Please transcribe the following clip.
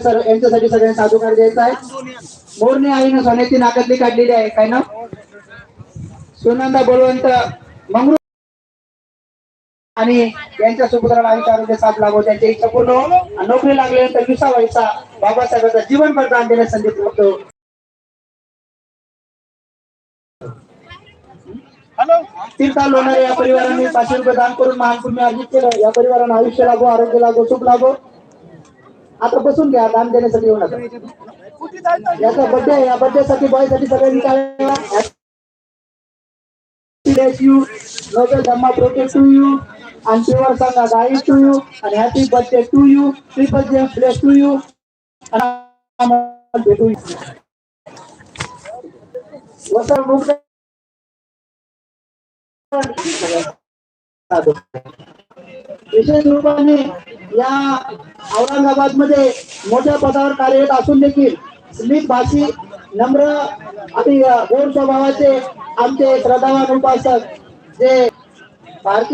Sir यांच्यासाठी सगळ्यांनी साधूकार द्यायचा आहे. मोरने आईनं सोन्याची नाकातली काढलेली आहे. काय ना सुनंदा बळवंत मंगरू आणि यांच्या सुपुत्राला आयुष्य आरोग्य साथ लाभो त्यांची इच्छा पूर्ण आणि नोकरी लागल्यानंतर विसा व्हायचा. बाबासाहेबांचा जीवन प्रदान देण्यास संधी होतो हो. तीर्था लोणारे या परिवाराने पाचशे रुपये दान करून महान पुण्य अर्जित केलं. या परिवारानं आयुष्य लागो आरोग्य लागो सुख लागो. आता बसून घ्या दान देण्यासाठी येऊ नका. याचा बड्डे या बड्डे साठी बॉयसाठी यू गम्मा प्रोफेस चालेल विशेष या औरंगाबादमध्ये मोठ्या पदावर कार्यरत असून देखील स्मित भाषी नम्र आणि गोड स्वभावाचे आमचे श्रद्धावान उपासक जे भारतीय